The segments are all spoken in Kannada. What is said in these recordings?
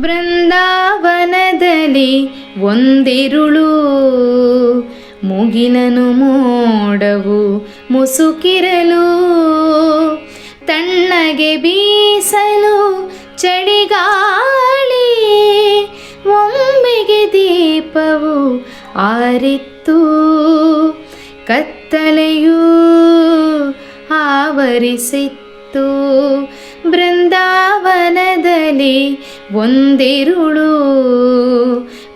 ಬೃಂದಾವನದಲ್ಲಿ ಒಂದಿರುಳು. ಮುಗಿಲನು ಮೋಡವು ಮುಸುಕಿರಲು. ತಣ್ಣಗೆ ಬೀಸಲು ಚಳಿಗಾಳಿ. ಒಮ್ಮೆಗೆ ದೀಪವು ಆರಿತ್ತು. ಕತ್ತಲೆಯೂ ಆವರಿಸಿತ್ತು. ಬೃಂದಾವನದಲ್ಲಿ ಒಂದಿರುಳು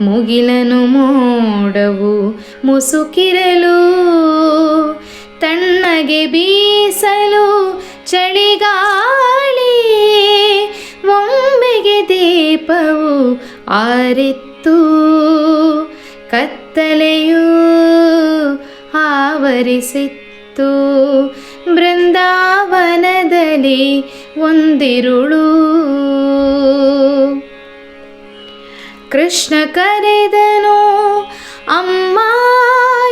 ಮುಗಿಲನು ಮೋಡವು ಮುಸುಕಿರಲು ತಣ್ಣಗೆ ಬೀಸಲು ಚಳಿಗಾಳಿ ಒಮ್ಮೆಗೆ ದೀಪವು ಆರಿತ್ತು ಕತ್ತಲೆಯು ಆವರಿಸಿತ್ತು ಬೃಂದಾವನದಲ್ಲಿ ಒಂದಿರುಳು ಕೃಷ್ಣ ಕರೆದನು ಅಮ್ಮ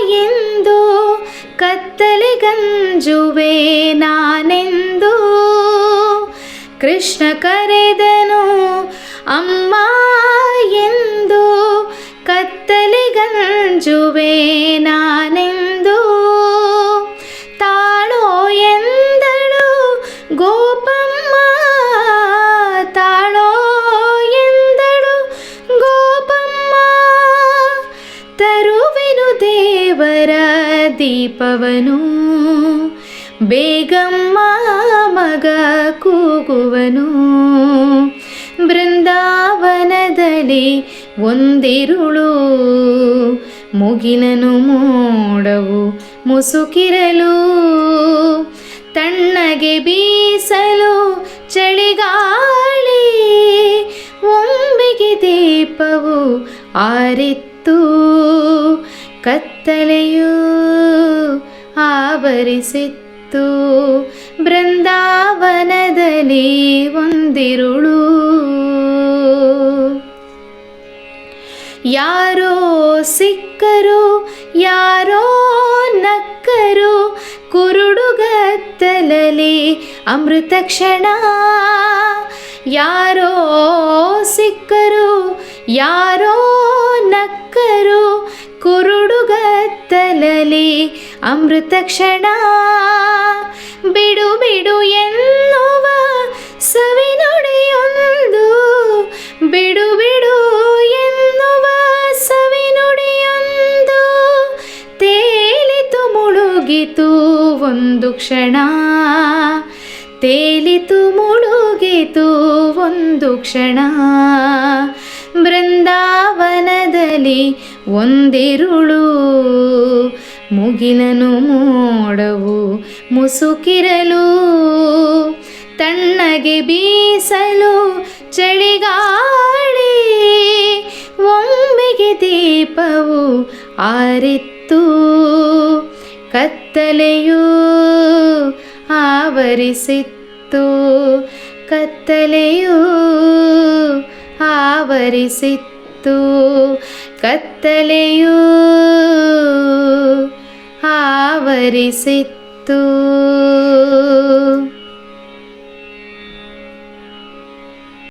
ಎಂದು ಕತ್ತಲೆ ಗಂಜುವೆ ನಾನೆಂದು? ಕೃಷ್ಣ ಕರೆದನು ಅಮ್ಮ ದೀಪವನು, ಬೇಗಮ್ಮ ಮಗ ಕೂಗುವನು. ಬೃಂದಾವನದಲ್ಲಿ ಒಂದಿರುಳು ಮುಗಿಲನು ಮೋಡವು ಮುಸುಕಿರಲು. ತಣ್ಣಗೆ ಬೀಸಲು ಚಳಿಗಾಳಿ, ಒಮ್ಮೆಗೆ ದೀಪವು ಆರಿತ್ತು. ಕತ್ತಲೆಯೂ ಆವರಿಸಿತ್ತು. ಬೃಂದಾವನದಲ್ಲಿ ಒಂದಿರುಳು. ಯಾರೋ ಸಿಕ್ಕರು, ಯಾರೋ ನಕ್ಕರು, ಕುರುಡುಗತ್ತಲಲಿ ಅಮೃತ ಕ್ಷಣ. ಯಾರೋ ಸಿಕ್ಕರು, ಯಾರೋ ನಕ್ಕರು ಅಮೃತ ಕ್ಷಣ. ಬಿಡು ಬಿಡು ಎನ್ನುವ ಸವಿನುಡಿಯೊಂದು ಬಿಡು ಬಿಡು ಎನ್ನುವ ಸವಿನುಡಿಯೊಂದು ತೇಲಿತು ಮುಳುಗಿತು ಒಂದು ಕ್ಷಣ. ತೇಲಿತು ಮುಳುಗಿತು ಒಂದು ಕ್ಷಣ. ಬೃಂದಾವನದಲ್ಲಿ ಒಂದಿರುಳು. ಮುಗಿಲನು ಮೋಡವು ಮುಸುಕಿರಲು ತಣ್ಣಗೆ ಬೀಸಲು ಚಳಿಗಾಳಿ ಒಮ್ಮೆಗೆ ದೀಪವು ಆರಿತ್ತು ಕತ್ತಲೆಯು ಆವರಿಸಿತ್ತು ಕತ್ತಲೆಯು ಆವರಿಸಿತ್ತು ಕತ್ತಲೆಯೂ ಆವರಿಸಿತ್ತು